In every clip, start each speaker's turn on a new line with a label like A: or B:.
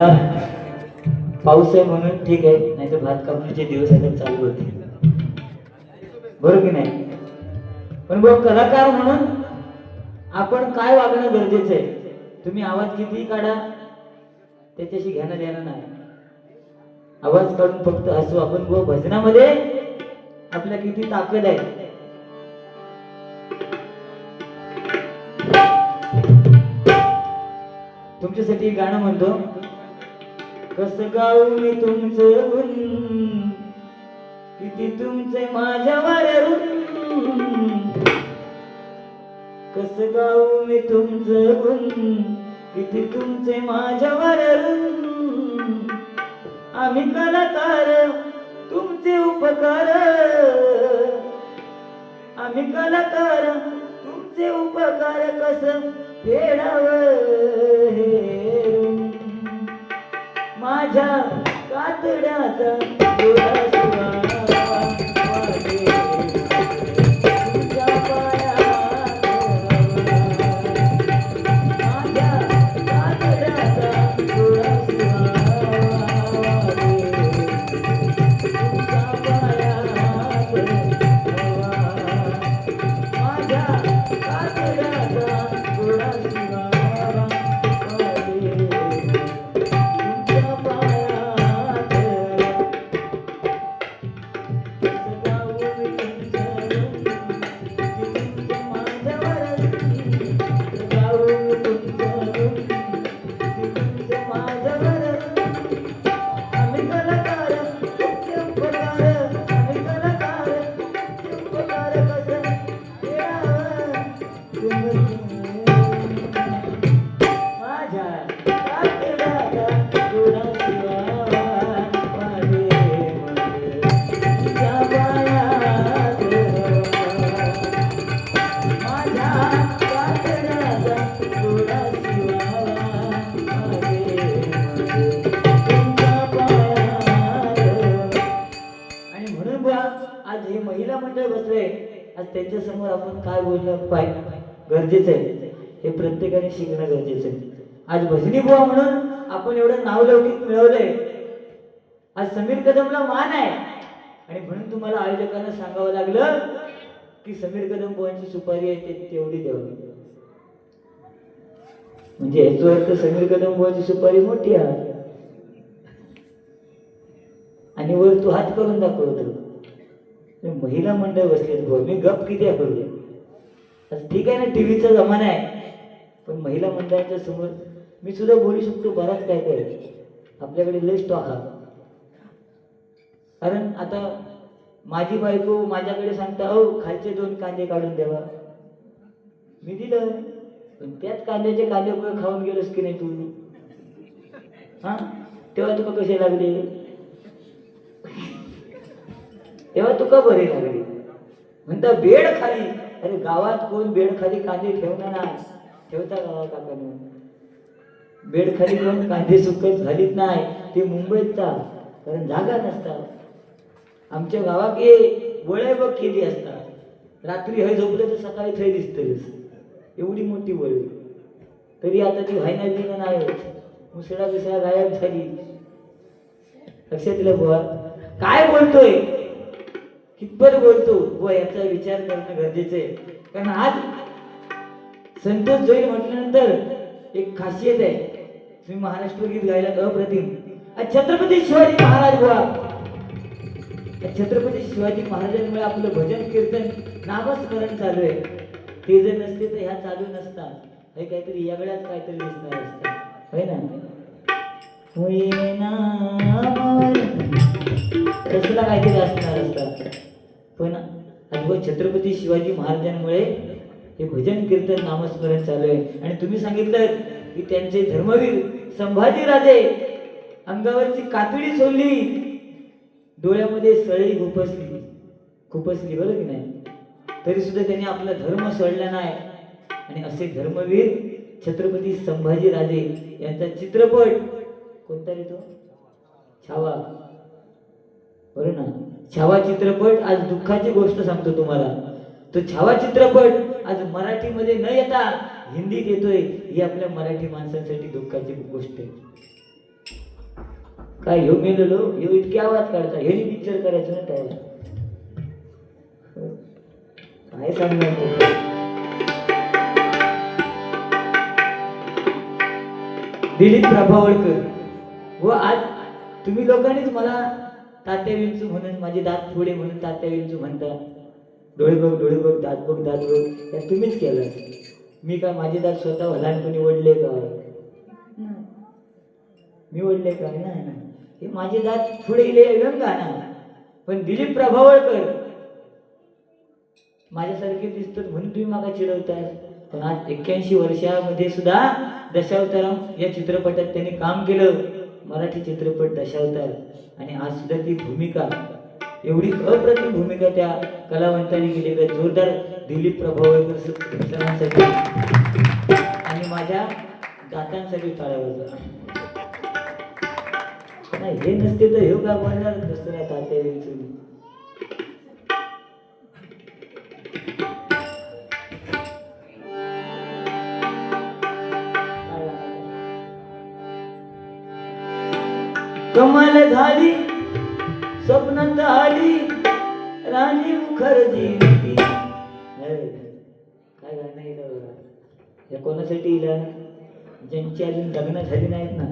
A: पाऊस आहे म्हणून ठीक आहे नाही तर भात कापण्याचे दिवस आता चालू होते बरोबर की नाही? पण बघ कलाकार म्हणून आपण काय वागणं गरजेचं आहे? तुम्ही आवाज किती काढा त्याच्याशी घेणं देणं नाही. आवाज काढून फक्त हसू. आपण बघ भजनामध्ये आपल्या किती ताकद आहे? तुमच्यासाठी गाणं म्हणतो. कस गाऊ मी तुमचं गुण? किती तुमचे माझ्यावर कस गाऊ मी तुमचं गुण? किती तुमचे माझ्यावर आम्ही कलाकार तुमचे उपकार. आम्ही कलाकार तुमचे उपकार कस फेडावं हे? माझ्या कातड्याचा प्रत्येकाने शिकणं गरजेचं आहे. आज भजनी बुवा म्हणून आपण एवढं नावलौकिक मिळवलंय. आज समीर कदमला मान आहे. आणि म्हणून तुम्हाला आयोजकांना सांगावं लागलं की समीर कदम बुवांची सुपारी आहे ते तेवढी द्यावी. म्हणजे याचा अर्थ समीर कदम बुवाची सुपारी मोठी आहे. आणि वर तू हात करून दाखवतो. महिला मंडळ बसले मी गप किती करूया आज ठीक आहे ना टीव्हीचा जमाना आहे. पण महिला मंडळाच्या समोर मी सुद्धा बोलू शकतो बराच काय काय आपल्याकडे लय स्टॉक हा कारण आता माझी बायको माझ्याकडे सांगता अहो खालचे दोन कांदे काढून द्यावा मी दिलं पण त्याच कांद्याचे कांदे पुढे खाऊन गेलोस की नाही तू? हा? तेव्हा तुका कसे लागले? तेव्हा तुका बरे लागले. म्हणता बेड खाली. अरे गावात कोण बेड खाली कांदे ठेवणार नाही? ठेवता गावा काकाने बेड खाली करून कांदे सुकत घालीत नाही ते मुंबईतचा कारण जागा नसतात. आमच्या गावात ये वळय बघ केली असतात. रात्री हय झोपलं तर सकाळी थंय दिसतच एवढी मोठी वळी. तरी आता ती व्हायना बिना नाही होत. मुसळा बिसळा गायब झाली. लक्षात दिलं बुवा. काय बोलतोय? कितपत बोलतो? बुवा याचा विचार करणं गरजेचं आहे. कारण आज संतोष जोई म्हटल्यानंतर एक खासियत आहे. तुम्ही महाराष्ट्र गीत गायला अप्रतिम. छत्रपती शिवाजी महाराज व्हा छत्रपती शिवाजी महाराजांमुळे आपलं भजन कीर्तन नामस्मरण चालू आहे. ते जर नसते तर ह्या चालू नसतात. हे काहीतरी यागळ्याच काहीतरी दिसणार असतात होय ना? होय ना तसला काहीतरी असणार असतात पण अद्भुत छत्रपती शिवाजी महाराजांमुळे हे भजन कीर्तन नामस्मरण चालू आहे. आणि तुम्ही सांगितलं की त्यांचे धर्मवीर संभाजी राजे अंगावरची कातडी सोडली. डोळ्यामध्ये सळई खुपसली खुपसली बरं की नाही? तरी सुद्धा त्यांनी आपला धर्म सोडला नाही. आणि असे धर्मवीर छत्रपती संभाजी राजे यांचा चित्रपट कोणता रे तो? छावा. बरं ना? छावा चित्रपट आज दुःखाची गोष्ट सांगतो तुम्हाला. तो छावा चित्रपट आज मराठीमध्ये न येता हिंदीत येतोय ही आपल्या मराठी माणसांसाठी दुःखाची गोष्ट आहे. काय ह्यो मेलेलो ह्यो इतके आवाज काढता. हे पिक्चर करायचं ना त्याला काय सांगणार दिलीप प्रभावळकर. व आज तुम्ही लोकांनीच मला तात्या विंचू म्हणून माझे दात थोडे म्हणून तात्या विंचू म्हणता. डोळे बघ डोळे बघ दात बघ दात बघ. या तुम्हीच केलं मी काय माझे दात स्वतः लहानपणी ओढले का. मी ओढले का? नाही ना हे माझे दात पुढे गेले का ना पण दिलीप प्रभावळकर. माझ्यासारखे दिसतात म्हणून तुम्ही मागा चिडवताय. पण आज एक्क्याऐंशी वर्षामध्ये सुद्धा दशावतारम या चित्रपटात त्यांनी काम केलं. मराठी चित्रपट दशावतार. आणि आज सुद्धा ती भूमिका एवढी अप्रतिम भूमिका त्या कलावंतांनी केली तर जोरदार दिलीप प्रभावळकर सरांसाठी आणि माझ्या दातांसाठी टाळावं नाही हे नसते तर हे का बनणार नसतं ना तात्या विंचून कमाल झाली. स्वप्नात आली राणी मुखर्जी अरे, काय गाणं इलं हे कोणासाठी इला? ज्यांची अजून लग्न झाली नाहीत ना.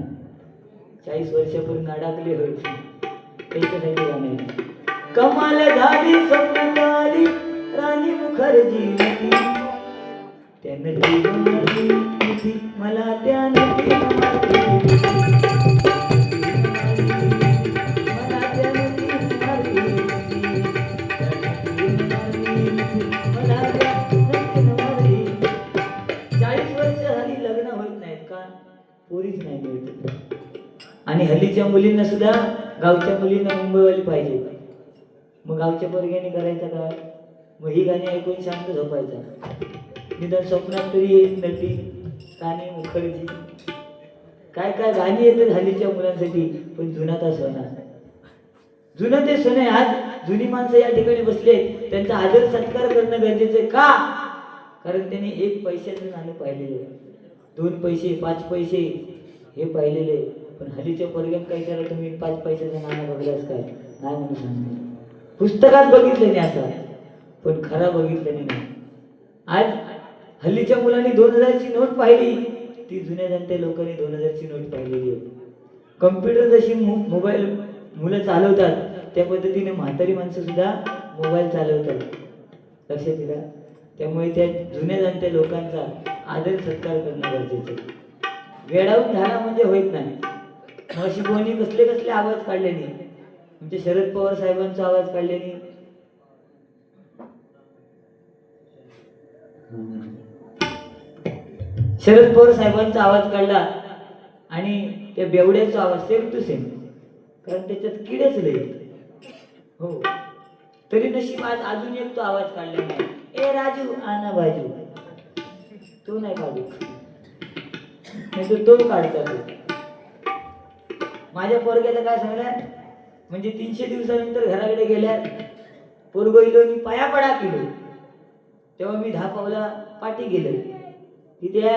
A: चाळीस वर्षापूर्वी अडकले होते. त्यांच्यासाठी गाणं कमाल झाली स्वप्नात आली राणी मुखर्जी त्यानं मला त्या आणि हल्लीच्या मुलींना सुद्धा गावच्या मुलींना मुंबईवाली पाहिजे. मग गावच्या पोरग्याने करायचं काय? मग ही गाणी ऐकून शांत झोपायचा. निदान स्वप्नात तरी येईल नटी काने मुखर्जी. काय काय गाणी येतात हल्लीच्या मुलांसाठी पण जुना तर सोना. जुनं ते सोने आज जुनी माणसं या ठिकाणी बसले त्यांचा आदर सत्कार करणं गरजेचं आहे का? कारण त्यांनी एक पैशाचं नाणं पाहिलेलं आहे. दोन पैसे पाच पैसे हे पाहिलेले आहे. पण हल्लीच्या पोरग्यात काय करा तुम्ही पाच पैशाचं नाणं बघलाच काय? नाही म्हणून सांगतो पुस्तकात बघितलं नाही आता पण खरा बघितलं नाही. आज हल्लीच्या मुलांनी दोन हजारची नोट पाहिली. ती जुन्या जनते लोकांनी दोन हजारची नोट पाहिलेली आहे. कम्प्युटर जशी मु मोबाईल मुलं चालवतात त्या पद्धतीने म्हातारी माणसं सुद्धा मोबाईल चालवतात. लक्षात दिला त्यामुळे त्या जुन्या जाणत्या लोकांचा आदर सत्कार करणं गरजेचं आहे. झाला म्हणजे होत नाही. महर्षी कोणी कसले कसले आवाज काढले नाही म्हणजे शरद पवार साहेबांचा आवाज काढले नाही शरद पवार साहेबांचा आवाज काढला आणि त्या बेवड्याचा आवाज सेम टू सेम कारण त्याच्यात किडेच लय. हो. तरी नशीब आज अजून एक तो आवाज काढला नाही. ए राजू आना बाजू. तो नाही काढू. नाही तर तो काढता तो. माझ्या पोरग्याचं काय सांगल्या म्हणजे तीनशे दिवसानंतर घराकडे गेल्या पोरगो इलो मी पाया पडा केलो. तेव्हा मी दहा पावला पाठी गेलो. तिथे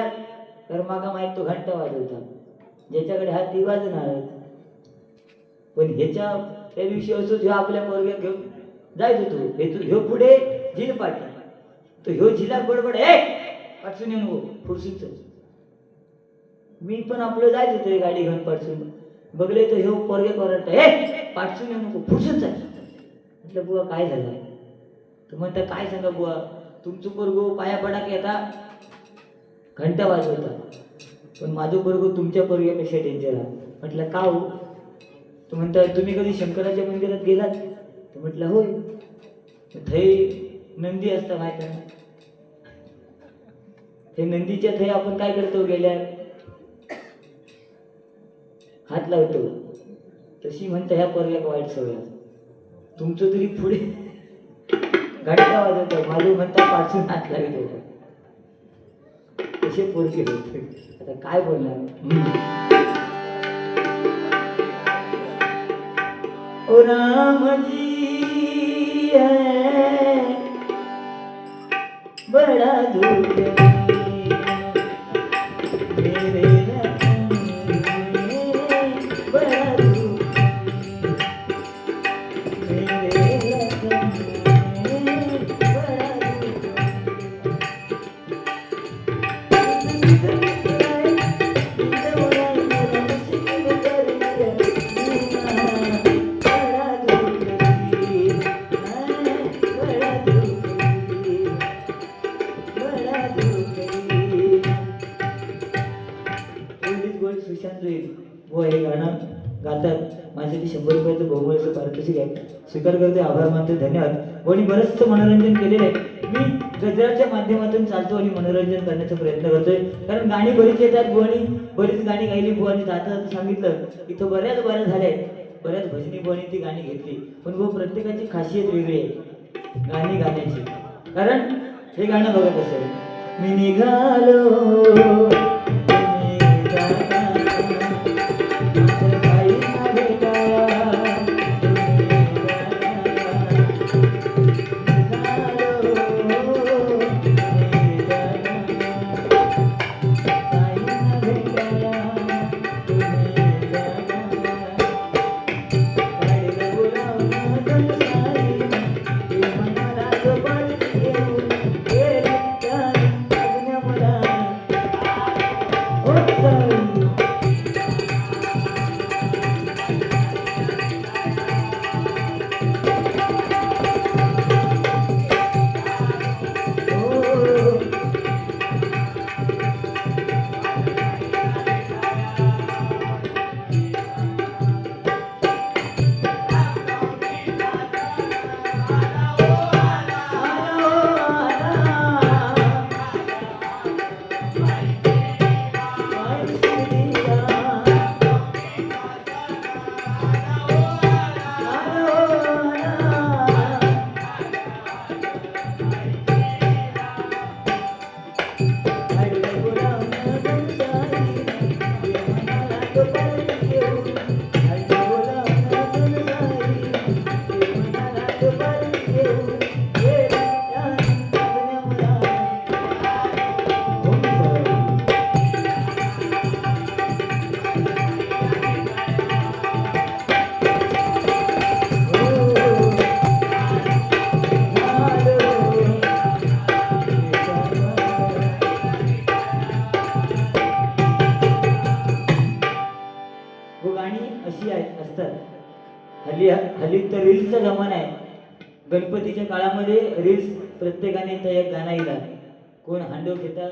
A: तर मागा माहीत तो घंटा वाजवता. ज्याच्याकडे हात ती वाजणार. पण ह्याच्या त्या दिवशी असो ह्यो आपल्या पोरग्या घेऊन जायत होतो. हे तू ह्यो पुढे झिल पाठी. तो ह्यो झिला बडबड. ए पाठसून येऊन गो फुडसून मी पण आपलं जायच होतो गाडी घेऊन पाठसून. बघले तर हे पोरगे कोरडत ए पाठसून येऊ नको फुडसून चाल म्हटलं बुवा काय झालं? तर म्हणता काय सांगा बुवा? तुमचं पोरगो पाया पडा की आता घंटा वाजवता. पण माझं पोरगो तुमच्या पोरग्यापेक्षा डेंजर आहे. म्हटलं का हो? तर म्हणता तुम्ही कधी शंकराच्या मंदिरात गेलात? तर म्हटलं होय. थै नंदी असता माहिती ते नंदीच्या थै आपण काय करतो गेल्या हात लावतो. तशी म्हणता ह्या पोरग्याक वाईट सवय तुमचं तरी पुढे घटका वाजवतो. माझं म्हणता पाचून हात लावतो तसे कसे पोरगे होते. आता काय बोलणार? ओ राम जी है बड़ा दुख मेरे माध्यमातून चालतो आणि मनोरंजन करण्याचा प्रयत्न करतोय. कारण गाणी बरीच येतात बुवानी बरीच गाणी गायली बुवानी. जाता जाता सांगितलं इथं बऱ्याच बऱ्या झाल्या बऱ्याच भजनी बुवानी ती गाणी घेतली. पण बुवा प्रत्येकाची खासियत वेगळी आहे. गाणी गाण्याची. कारण हे गाणं बघत असेल मी निघालो. रील्स प्रत्येकाने तर एक गाणं येईला कोण हांडो घेता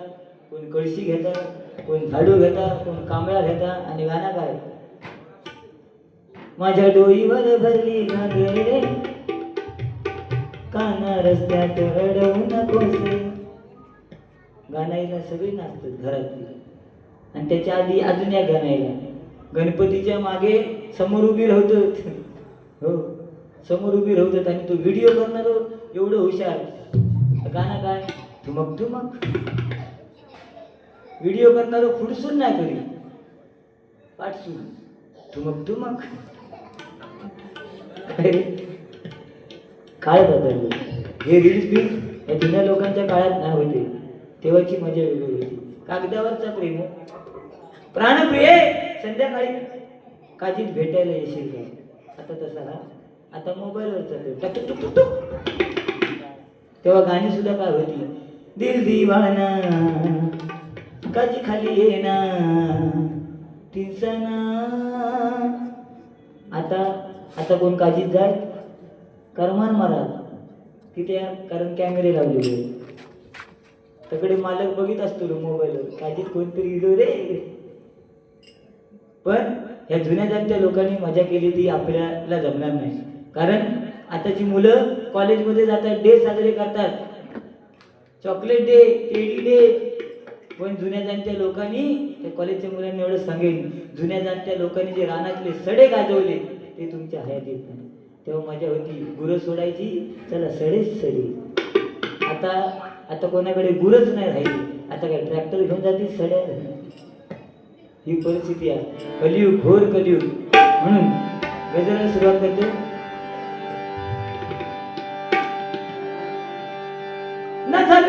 A: कोण कळशी घेता कोण झाडू घेता कोण कांबळा घेता आणि गाणं काय? माझ्या डोईवर भरली घागरे काना रस्त्यात अडवू नकोसे गाणायला सगळी नाचतात घरातली. आणि त्याच्या आधी अजून एक गाणायला गणपतीच्या मागे समोर उभी राहतो हो समोर उभी राहतात आणि तो व्हिडिओ करणार एवढं हुशार. गाणं काय? ठुमक ठुमक. व्हिडिओ करणार फुडसून नाही करी पाठसून ठुमक ठुमक. अरे, काळ बदलले. हे रील्स बिल्स या जुन्या लोकांच्या काळात नाही होते. तेव्हाची मजा वेगळी होती. कागदावरचा प्रेम हो. प्राणप्रिय संध्याकाळी काजीत भेटायला येशील का? आता तसा हा आता मोबाईलवर चालतो तेव्हा गाणी सुद्धा काय होती? दिल दिवाना काजी खाली येना तिसना. आता आता कोण काजीत जाय? करमान मारा तिथे कारण कॅमेरे लावलेले तकडे मालक बघित असतो रे मोबाईलवर. काजीत कोणतरी इलो रे. पण या जुन्या जाणत्या लोकांनी मजा केली ती आपल्याला जमणार नाही. कारण आताची मुलं कॉलेजमध्ये जातात डे साजरे करतात. Chocolate day teddy day. पण जुन्या जाणत्या लोकांनी त्या कॉलेजच्या मुलांनी एवढं सांगेन जुन्या जाणत्या लोकांनी जे रानातले सडे गाजवले ते तुमच्या हयात येत नाही. तेव्हा मजा होती. गुरं सोडायची चला सडेच सडे. आता आता कोणाकडे गुरच नाही राहिली. आता काय ट्रॅक्टर घेऊन जातील सड्या ही परिस्थिती आहे. कलियुग घोर कलियुग. म्हणून गजराला सुरुवात करते.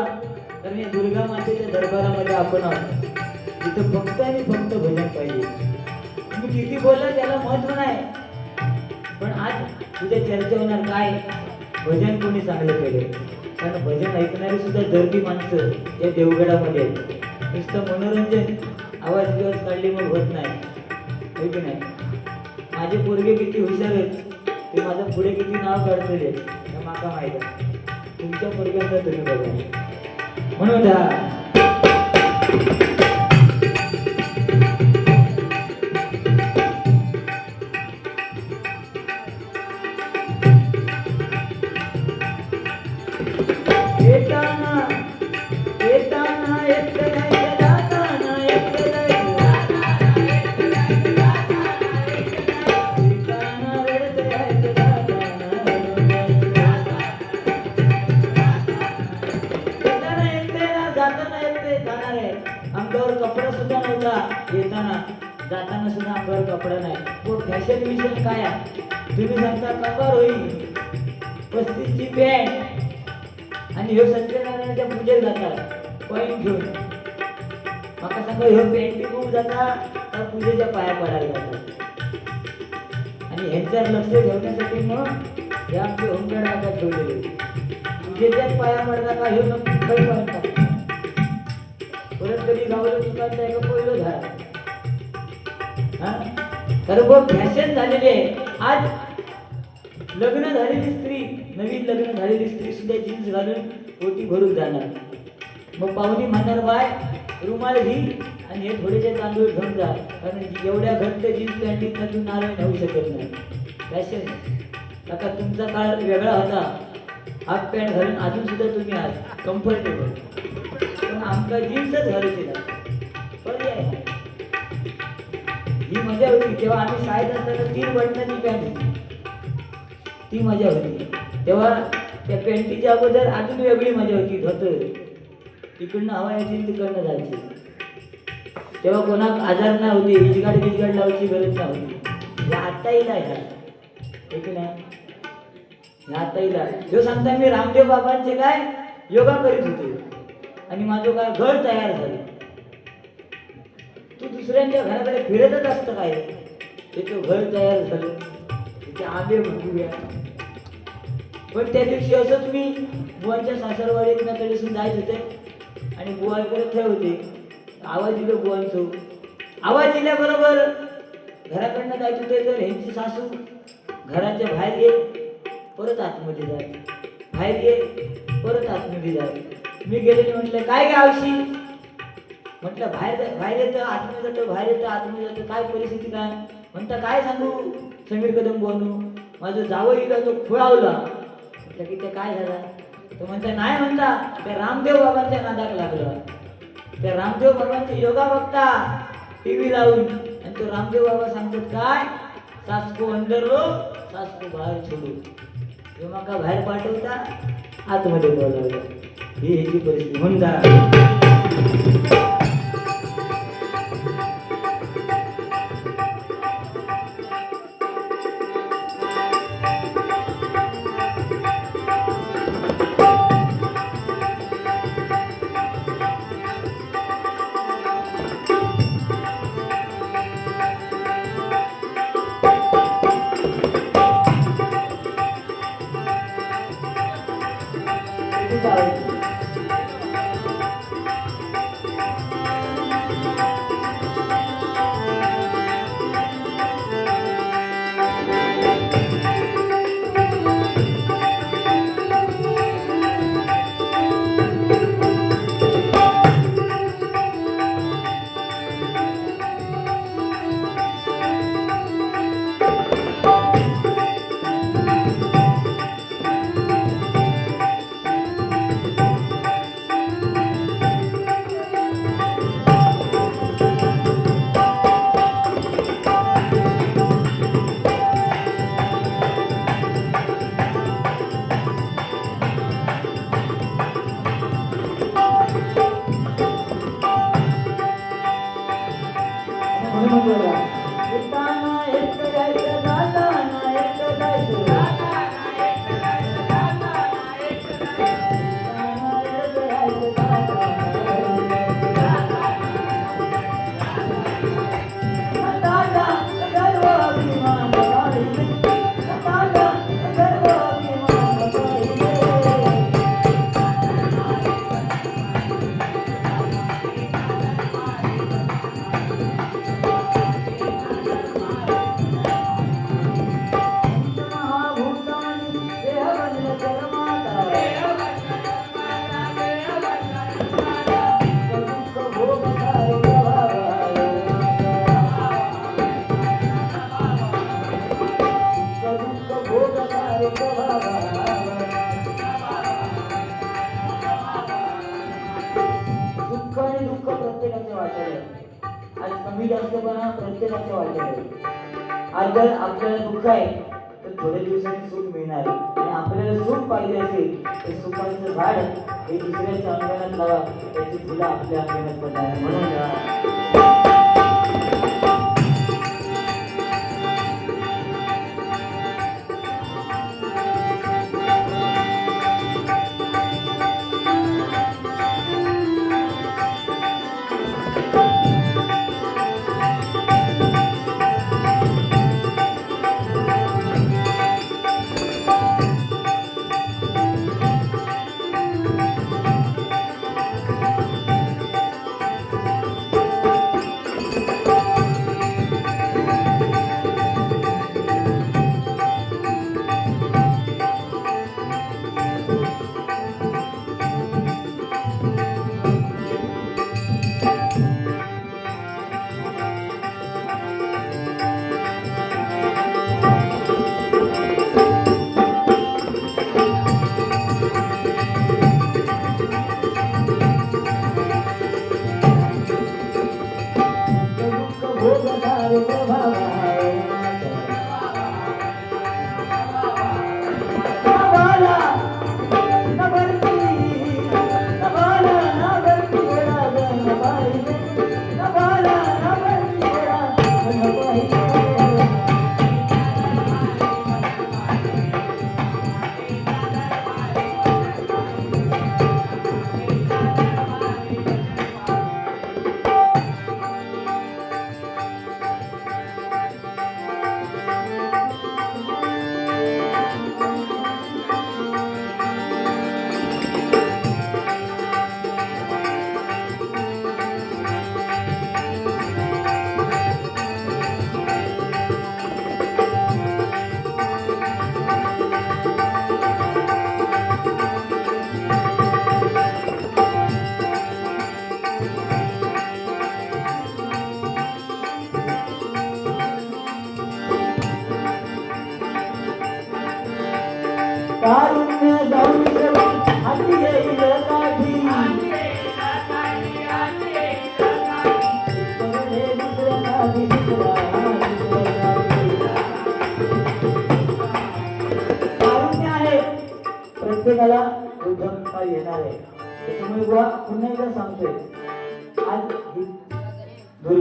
A: देवा. तर या दुर्गा मातेच्या दरबारामध्ये आपण आहोत. इथं फक्त आणि फक्त भजन पाहिजे. तुम्ही किती बोलला त्याला महत्त्व नाही. पण आज तुझ्या चर्चा होणार काय? भजन कोणी चांगलं केलं कारण भजन ऐकणारी सुद्धा गर्दी माणसं या देवगडामध्ये आहेत. नुसतं मनोरंजन आवाज दिवस काढली मग होत नाही. होय की नाही? माझे पोरगे किती हुशार आहेत. ते माझं पुढे किती नाव काढतले हे? माका माहीत आहे. तुमच्या पोरग्यांचा तुम्ही बघा. म्हणून हा येताना येताना एकटं जायचं, जाताना पॅन्टी पूजेच्या पाया पडायला जातात आणि ह्यांच्यावर लक्ष ठेवण्यासाठी मग हे आमचे होमगार्ड आता ठेवलेले. पूजेच्याच पाया पडता का ह्यो नक्की काही पॉईंट परत कधी गावलं दुकान आहे का पहिलं झालं हा? तर मग फॅशन झालेली आहे. आज लग्न झालेली स्त्री नवीन लग्न झालेली स्त्री सुद्धा जीन्स घालून पोटी भरून जाणार. मग पाहुणी म्हणणार बाय रुमाल घे. आणि हे थोडेसे तांदूळ घेऊन जा कारण एवढ्या घट्ट जीन्स पॅन्टीत तू नारळ होऊ शकत नाही. फॅशन आता तुमचा काळ वेगळा होता. हाफ पॅन्ट घालून अजून सुद्धा तुम्ही आहात कम्फर्टेबल पण आमका जीन्सच घालू नाही. पर्याय ही मजा होती तेव्हा आम्ही शाळेत असताना तीन बटनाची पॅन्ट होती. ती मजा होती. तेव्हा त्या पॅन्टीच्या अगोदर अजून वेगळी मजा होती धोतर. तिकडनं हवा यायची तिकडनं जायची. तेव्हा कोणाक आजार नाही होती हिजगाड बिजगाड लावायची गरज नव्हती हे आत्ताही येईल की नाही? आत्ताही आता जो सांगता मी रामदेव बाबांचे काय योगा करीत होते. आणि माझं काय घर तयार झालं. तू दुसऱ्यांच्या घराकडे फिरतच असतं काय? त्याचं घर तयार झालं. त्याचे आंबे म्हणूया. पण त्या दिवशी असंच मी बुवांच्या सासरवाडीत ना तरी जायत होते. आणि बुवाकडे ठेवते. आवाज दिलं बुवांचो आवाज दिल्याबरोबर घराकडनं काय होते तर ह्यांची सासू घराच्या बाहेर ये परत आतमध्ये जाय बाहेर ये परत आतमध्ये जाय मी गेले म्हटलं काय गावशी म्हटलं बाहेर बाहेर येतं आतमध्ये जातं बाहेर येतं आतमध्ये जातं. काय परिस्थिती काय? म्हणता काय सांगू समीर कदम बोलू? माझं जावं तो खुळावला. म्हटलं की ते काय झालं? तो म्हणता नाही म्हणता त्या रामदेव बाबांच्या नादाक लागला. त्या रामदेव बाबांचे योगा बघता टी व्ही लावून. आणि तो रामदेव बाबा सांगतात काय? सासको अंदर रो सासको बाहेर सोडू हे मका बाहेर पाठवता आतमध्ये बोलावलं. ही ह्याची परिस्थिती. म्हणता आणि दुःख प्रत्येकाचे वाटले. आणि कमी जास्तपणा प्रत्येकाचे वाटले. आज जर आपल्याला दुःख आहे तर थोड्या दिवसांनी सुख मिळणार आहे. आणि आपल्याला सुख पाहिजे असेल तर सुखाचं झाड हे दुसऱ्याच्या अंगणात लावा. त्याची फुलं आपल्या अंगणात पडणार म्हणून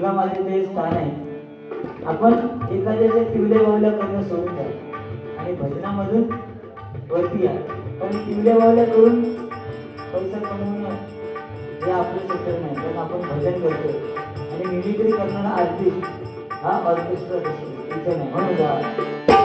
A: दुर्गा माझे ते स्थान आहे. आपण एखाद्याचे पिवले बावल्या करणं सोडून द्या. आणि भजनामधून वरती या. पण तिवल्या बावल्या करून पैसा कमवणं हे आपलं क्षेत्र नाही. कारण आपण भजन करतो आणि मिमिक्री करणारा आर्टिस्ट हा ऑर्केस्ट्रा असतो इथे नाही म्हणून